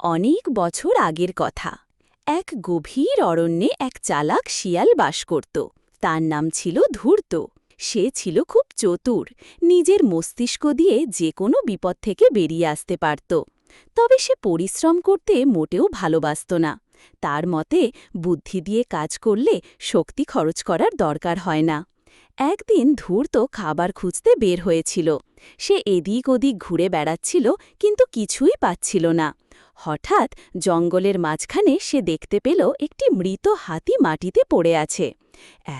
অনেক বছর আগের কথা। এক গভীর অরণ্যে এক চালাক শিয়াল বাস করত। তার নাম ছিল ধূর্ত। সে ছিল খুব চতুর। নিজের মস্তিষ্ক দিয়ে যে কোনো বিপদ থেকে বেরিয়ে আসতে পারত। তবে সে পরিশ্রম করতে মোটেও ভালোবাসত না। তার মতে, বুদ্ধি দিয়ে কাজ করলে শক্তি খরচ করার দরকার হয় না। একদিন ধূর্ত খাবার খুঁজতে বের হয়েছিল। সে এদিক ওদিক ঘুরে বেড়াচ্ছিল, কিন্তু কিছুই পাচ্ছিল না। হঠাৎ জঙ্গলের মাঝখানে সে দেখতে পেল একটি মৃত হাতি মাটিতে পড়ে আছে।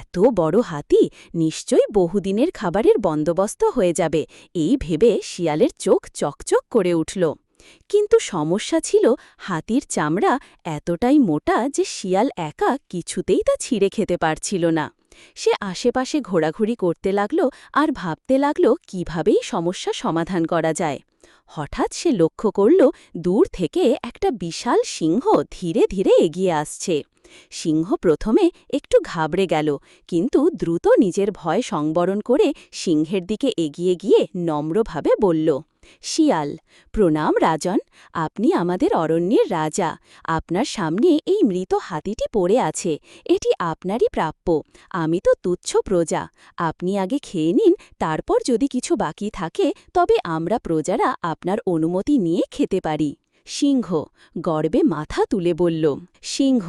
এত বড় হাতি নিশ্চয়ই বহুদিনের খাবারের বন্দোবস্ত হয়ে যাবে, এই ভেবে শিয়ালের চোখ চকচক করে উঠল। কিন্তু সমস্যা ছিল, হাতির চামড়া এতটাই মোটা যে শিয়াল একা কিছুতেই তা ছিঁড়ে খেতে পারছিল না। সে আশেপাশে ঘোরাঘুরি করতে লাগল আর ভাবতে লাগল কিভাবেই সমস্যা সমাধান করা যায়। হঠাৎ সে লক্ষ্য করল দূর থেকে একটা বিশাল সিংহ ধীরে ধীরে এগিয়ে আসছে। সিংহ প্রথমে একটু ঘাবড়ে গেল, কিন্তু দ্রুত নিজের ভয় সংবরণ করে সিংহের দিকে এগিয়ে গিয়ে নম্রভাবে বলল শিয়াল। প্রণাম রাজন, আপনি আমাদের অরণ্যের রাজা। আপনার সামনে এই মৃত হাতিটি পড়ে আছে। এটি আপনারই প্রাপ্য। আমি তো তুচ্ছ প্রজা। আপনি আগে খেয়ে নিন, তারপর যদি কিছু বাকি থাকে, তবে আমরা প্রজারা আপনার অনুমতি নিয়ে খেতে পারি। সিংহ গর্বে মাথা তুলে বলল, সিংহ,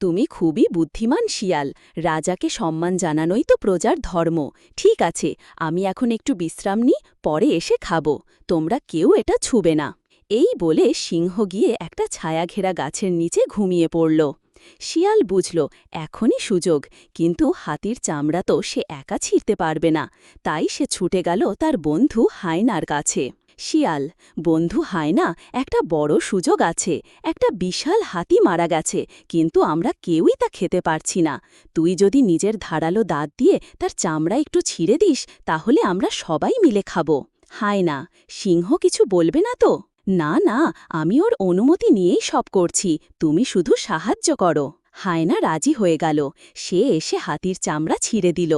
তুমি খুবই বুদ্ধিমান শিয়াল। রাজাকে সম্মান জানানোই তো প্রজার ধর্ম। ঠিক আছে, আমি এখন একটু বিশ্রাম নিই, পরে এসে খাব। তোমরা কেউ এটা ছুবে না। এই বলে সিংহ গিয়ে একটা ছায়াঘেরা গাছের নিচে ঘুমিয়ে পড়ল। শিয়াল বুঝল, এখনই সুযোগ। কিন্তু হাতির চামড়া তো সে একা ছিঁড়তে পারবে না। তাই সে ছুটে গেল তার বন্ধু হায়নার কাছে। শিয়াল, বন্ধু হায় না, একটা বড় সুযোগ আছে, একটা বিশাল হাতি মারা গেছে, কিন্তু আমরা কেউই তা খেতে পারছি না। তুই যদি নিজের ধারালো দাঁত দিয়ে তার চামড়া একটু ছিঁড়ে দিস, তাহলে আমরা সবাই মিলে খাব। হায়না সিংহ কিছু বলবে না তো? না না, আমি ওর অনুমতি নিয়েই সব করছি, তুমি শুধু সাহায্য করো। হায়না রাজি হয়ে গেল। সে এসে হাতির চামড়া ছিঁড়ে দিল।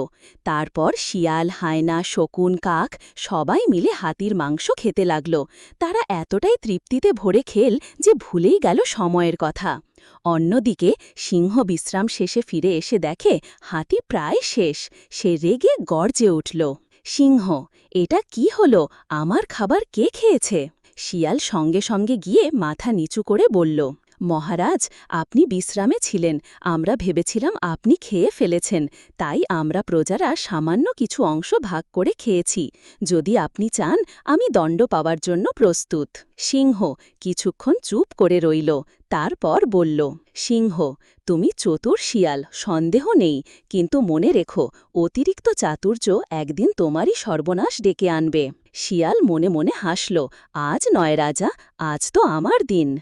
তারপর শিয়াল, হায়না, শকুন, কাক সবাই মিলে হাতির মাংস খেতে লাগল। তারা এতটাই তৃপ্তিতে ভরে খেল যে ভুলেই গেল সময়ের কথা। অন্যদিকে সিংহ বিশ্রাম শেষে ফিরে এসে দেখে হাতি প্রায় শেষ। সে রেগে গর্জে উঠল, সিংহ, এটা কি হলো? আমার খাবার কে খেয়েছে? শিয়াল সঙ্গে সঙ্গে গিয়ে মাথা নিচু করে বলল মহারাজ, আপনি বিশ্রামে ছিলেন। আমরা ভেবেছিলাম আপনি খেয়ে ফেলেছেন। তাই আমরা প্রজারা সামান্য কিছু অংশ ভাগ করে খেয়েছি। যদি আপনি চান, আমি দণ্ড পাওয়ার জন্য প্রস্তুত। সিংহ কিছুক্ষণ চুপ করে রইল, তারপর বলল, সিংহ, তুমি চতুর শিয়াল, সন্দেহ নেই। কিন্তু মনে রেখো, অতিরিক্ত চাতুর্য একদিন তোমারই সর্বনাশ ডেকে আনবে। শিয়াল মনে মনে হাসল, আজ নয় রাজা, আজ তো আমার দিন।